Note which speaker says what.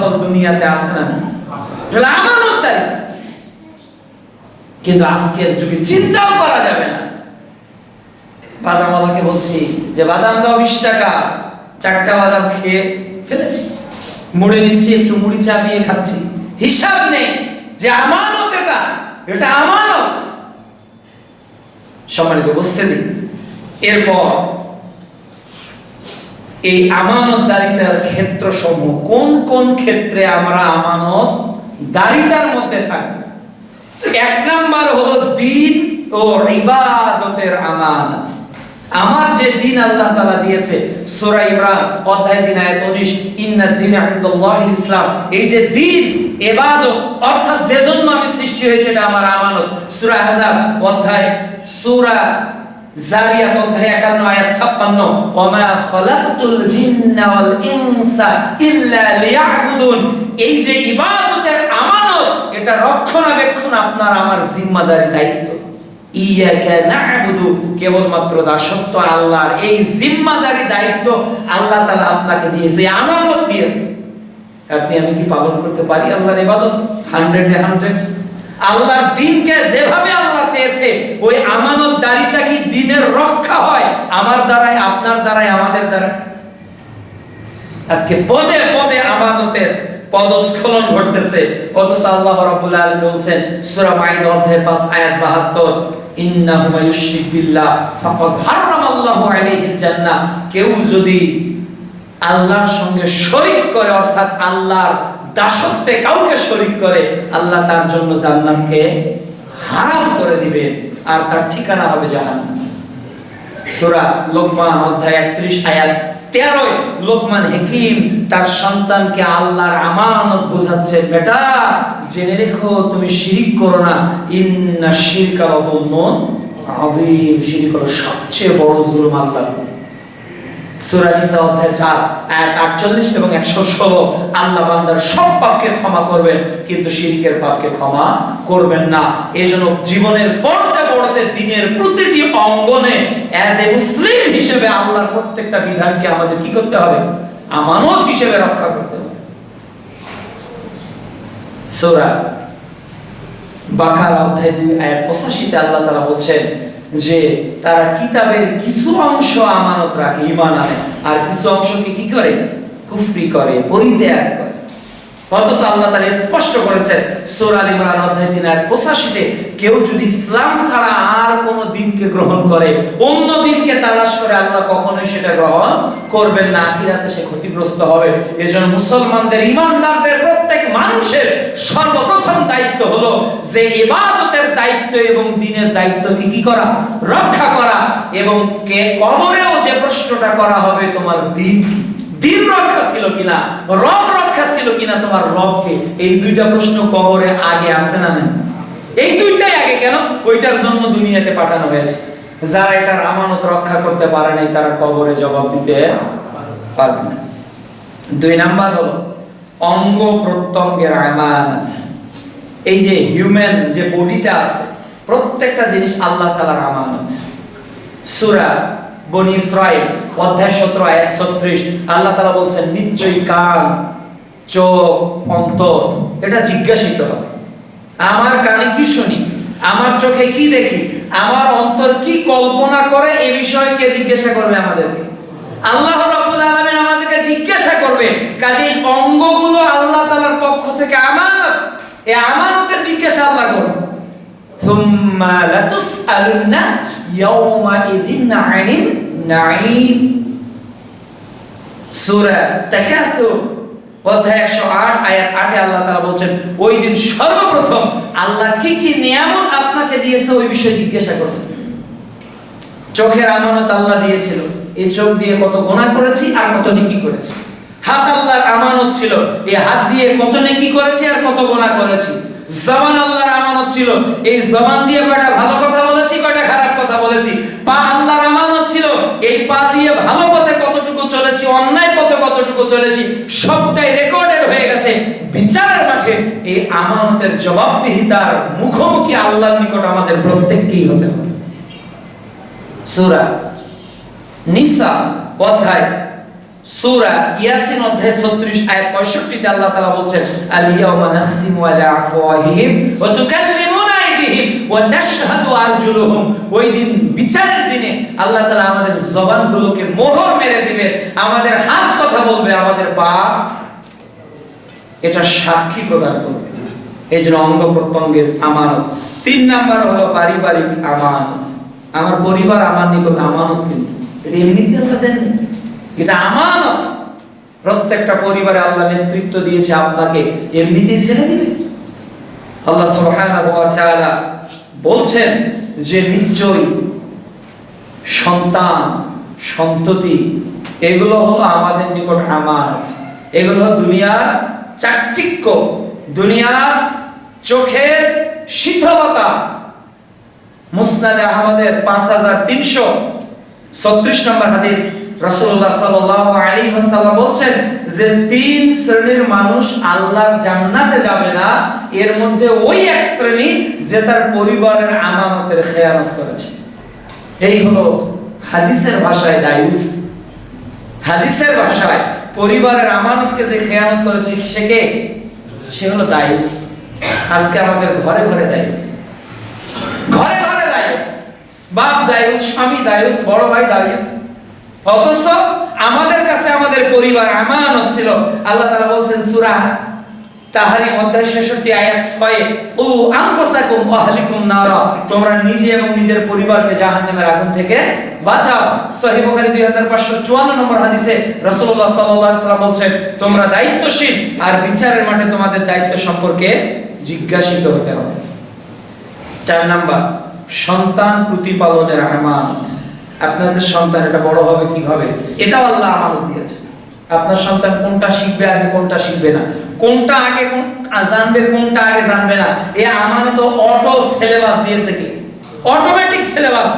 Speaker 1: দুনিয়াতে আছে না আমানতদারিতা কিন্তু আজকের যুগে চিন্তাও করা যাবে না। বাদামওয়ালাকে বলছি যে, বাদাম দাও বিশ টাকা। চারটা বাদাম খেয়ে ফেলেছি। মুড়ে নিচ্ছি, একটু মুড়ি চাপিয়ে খাচ্ছি। হিসাব নেই যে আমানত এটা। এটা আমানত। সম্মানিত বুঝতে দিন এরপর এই আমানতদারিতার ক্ষেত্র সমূহ কোন কোন ক্ষেত্রে আমরা আমানত দারিতার মধ্যে থাকব? এক নাম্বার হলো দিন ও ইবাদতের আমানত। আমার যে দিন আল্লাহ তাআলা দিয়েছে, সূরা ইমরান, অধ্যায় 3 আয়াত 19 ইন্না দিন ইনদাল্লাহিল ইসলাম। এই যে দিন, ইবাদত, অর্থাৎ যে জন্য আমি সৃষ্টি হয়েছে, এটা আমার আমানত। সূরা আহজাব, অধ্যায়, সূরা জারিয়াত অধ্যায় 51 আয়াত 56 ওমা খালাকতুল জিন্না ওয়াল ইনসা ইল্লা লিয়াবুদুন। এই যে ইবাদতের আমানত, এটা রক্ষণাবেক্ষণ আপনার আমার জিম্মাদারি দায়িত্ব। ইয়াকা না'বুদু। কেবলমাত্র দাসত্ব আল্লাহর এই জিম্মাদারি দায়িত্ব আল্লাহ তাআলা আপনাকে দিয়েছে, আমানত দিয়েছে। আপনি, আমি কি পালন করতে পারি আল্লাহর ইবাদত? 100 এ 100 আল্লাহর যেভাবে আল্লাহ চেয়েছে ওই আমানত দারিটা কি দিনের রক্ষা হয় আমার দ্বারাই, আপনার দ্বারাই, আমাদের দ্বারাই। আজকে পদে পদে আমানতের পদস্খলন ঘটতেছে। অথচ আল্লাহ রাব্বুল আলামিন বলছেন, সূরা মাইদা অধ্যায় 5 আয়াত 72 ইন্নাহু মায়ুশরিক বিল্লাহ, ফাকাদ হারামাল্লাহু আলাইহিল জান্নাহ। কেউ যদি আল্লাহর সঙ্গে শরীক করে, অর্থাৎ আল্লাহর দাসত্বে কাউকে শরীক করে, আল্লাহ তার জন্য জান্নাতকে হারাম করে দিবেন, আর তার ঠিকানা হবে জাহান্নাম। সূরা লোকমান অধ্যায় 31 আয়াত 13 লোকমান হাকিম তার সন্তানকে আল্লাহর আমানত বোঝাচ্ছেন বেটা, জেনে রেখো, তুমি শিরিক করো না। ইন্না শিরকা শিরিক সবচেয়ে বড় জুলুম নিসা অধ্যায় 4 আয়াত 48 এবং 116 আল্লাহ বান্দার সব পাপকে ক্ষমা করবেন, কিন্তু শিরকের পাপকে ক্ষমা করবেন না। এজন্য জীবনের পড়তে পড়তে দিনের প্রতিটি অঙ্গনে অ্যাজ এ মুসলিম হিসেবে আল্লাহর প্রত্যেকটা বিধানকে আমাদের কি করতে হবে? আমানত হিসেবে রক্ষা করতে হবে। সূরা বাকারা অধ্যায় 2 আয়াত 85 তে আল্লাহ তাআলা বলছেন যে, তারা কিতাবের কিছু অংশ আমানত রাখে, ঈমান আনে। আর কিছু অংশকে কি করে? কুফরি করে, পরিত্যাগ করে। অথচ আল্লাহ স্পষ্ট করেছেন ইমরান অধ্যায় 3 আয়াত 85 তে কেউ যদি ইসলাম ছাড়া আর দিনকে গ্রহণ করে, অন্য দিনকে তালাশ করে আল্লাহ কখনোই সেটা গ্রহণ করবেন না, আখিরাতে সে ক্ষতিগ্রস্ত হবে। এজন্য মুসলমানদের, ইমানদারদের, প্রত্যেক মানুষের সর্বপ্রথম দায়িত্ব হলো যে ইবাদতের দায়িত্ব এবং দিনের দায়িত্ব কি কি করা? রক্ষা করা। এবং কে কবরেও যে প্রশ্নটা করা হবে, তোমার দিন দিন রক্ষা ছিল কিনা? রব রক্ষা ছিল কিনা তোমার রবকে? এই দুইটা প্রশ্ন কবরে আগে আসে না নেই? এই দুইটাই আগে কেন? ওইটার জন্য দুনিয়াতে পাঠানো হয়েছে। যারা এটার আমানত রক্ষা করতে পারে নাই, তারা কবরে জবাব দিতে পারবে না। দুই নাম্বার হলো, অঙ্গ প্রত্যঙ্গের আমানত। এই যে হিউম্যান যে বডিটা আছে, প্রত্যেকটা জিনিস আল্লাহ তাআলার আমানত। সূরা বনি ইসরাইল অধ্যায় 17 আয়াত 36 আল্লাহ তাআলা বলছেন, নিশ্চয়ই কান চোখ, অন্তর, এটা জিজ্ঞাসিত হবে। আমার কানে কি শুনি? আমার চোখে কি দেখি? আমার অন্তর কি কল্পনা করে? এ বিষয়ে কে জিজ্ঞাসা করবে আমাদেরকে? আল্লাহ রাব্বুল আলামিন আমাদেরকে জিজ্ঞাসা করবে। কাজে এই অঙ্গগুলো আল্লাহ তাআলার পক্ষ থেকে আমানত। এই আমানতের জিজ্ঞাসা আল্লাহ করবে। সুম্মা লাতুসআলুনা ইয়াউমা ইযিন আনিন নাঈম। সূরা তাকাসুর। অধ্যায় 108 আয়াত 8 এ আল্লাহ তাআলা বলছেন, ওই দিন সর্বপ্রথম আল্লাহ কি কি নিয়ামত আপনাকে দিয়েছে ওই বিষয়ে জিজ্ঞাসা চোখের আমানত আল্লাহ দিয়েছিল, এই চোখ দিয়ে কত গোনা করেছি আর কত করেছি। হাত আল্লাহর আমানত ছিল, এই হাত দিয়ে কত নেকি করেছি আর কত গোনা করেছি। জবান আল্লাহর আমানত ছিল, এই জবান দিয়ে কয়টা ভালো কথা বলেছি, কয়টা খারাপ কথা বলেছি। পা আল্লাহর আমানত ছিল, এই পা দিয়ে ভালো চলেছি অন্যায় পথে কতটুকু চলেছি, সবটাই রেকর্ডেড হয়ে গেছে বিচারের মাঠে। এই আমানতের জবাবদিহিতার মুখোমুখি আল্লাহর নিকট আমাদের প্রত্যেককেই হতে হবে। সূরা নিসা অধ্যায়, সূরা ইয়াসিন অধ্যায় 36 আয়াত 65 তে আল্লাহ তাআলা বলছেন আল ইয়াওমা নাখতিমু আলা আফওয়াহিহিম ওয়া আইদিহিম ওই দিন, বিচারের দিনে আল্লাহ আমাদের মোহর মেরে দিবে আমাদের হাত কথা বলবে, আমাদের পা। এটা সাক্ষী প্রদান করবে। এই জন্য অঙ্গ প্রত্যঙ্গের আমানত। তিন নাম্বার হলো পারিবারিক আমানত। আমার পরিবার আমার নিকট আমানত কিন্তু। এটা এমনিতে আল্লাহ দেননি। এটা আমানত। প্রত্যেকটা পরিবারে আল্লাহ নেতৃত্ব দিয়েছে আপনাকে। এমনিতেই ছেড়ে দিবে। আল্লাহ সুবহানাহু বলছেন যে নিশ্চয়ই সন্তান, সন্ততি, এগুলো হলো আমাদের নিকট আমানত এগুলো হলো দুনিয়ার চাকচিক্য, দুনিয়ার চোখের শীতলতা। মুসনাদে আহমদের পাঁচ হাজার তিনশো ছত্রিশ নম্বর হাদিস রাসূলুল্লাহ সাল্লাল্লাহু আলাইহি ওয়াসাল্লাম বলছেন যে তিন শ্রেণির মানুষ আল্লাহর জান্নাতে যাবে না, এর মধ্যে ওই এক শ্রেণি যে তার পরিবারের আমানতের খেয়ানত করেছে। এই হলো হাদিসের ভাষায় দায়ুস। হাদিসের ভাষায় পরিবারের আমানতকে যে খেয়ানত করেছে সে কে? সে হলো দায়ুস। আজকে আমাদের ঘরে ঘরে দায়ুস। ঘরে ঘরে দায়ুস। বাপ দায়ুস, স্বামী দায়ুস, বড় ভাই দায়ুস। অথচ আমাদের কাছে আমাদের পরিবার আমানত ছিল। আল্লাহ বলছেন তাহারি অধ্যায় 66 আয়াত 6 ও আহলিকুম নারা তোমরা নিজে এবং নিজের পরিবারকে জাহান্নামের আগুন থেকে বাঁচাও। সহিহ বুখারী 2554 নম্বর হাদিসে বলছেন, তোমরা দায়িত্বশীল আর বিচারের মাঠে তোমাদের দায়িত্ব সম্পর্কে জিজ্ঞাসিত হতে হবে। চার নাম্বার, সন্তান প্রতিপালনের আমানত। আপনার যে সন্তান, এটা বড় হবে কীভাবে? এটাও আল্লাহ আমানত দিয়েছে আপনার সন্তান কোনটা শিখবে আগে, কোনটা শিখবে না? কোনটা আগে জানবে, কোনটা আগে জানবে না? এ আমানত অটো সিলেবাস দিয়েছে কি? Automatic syllabus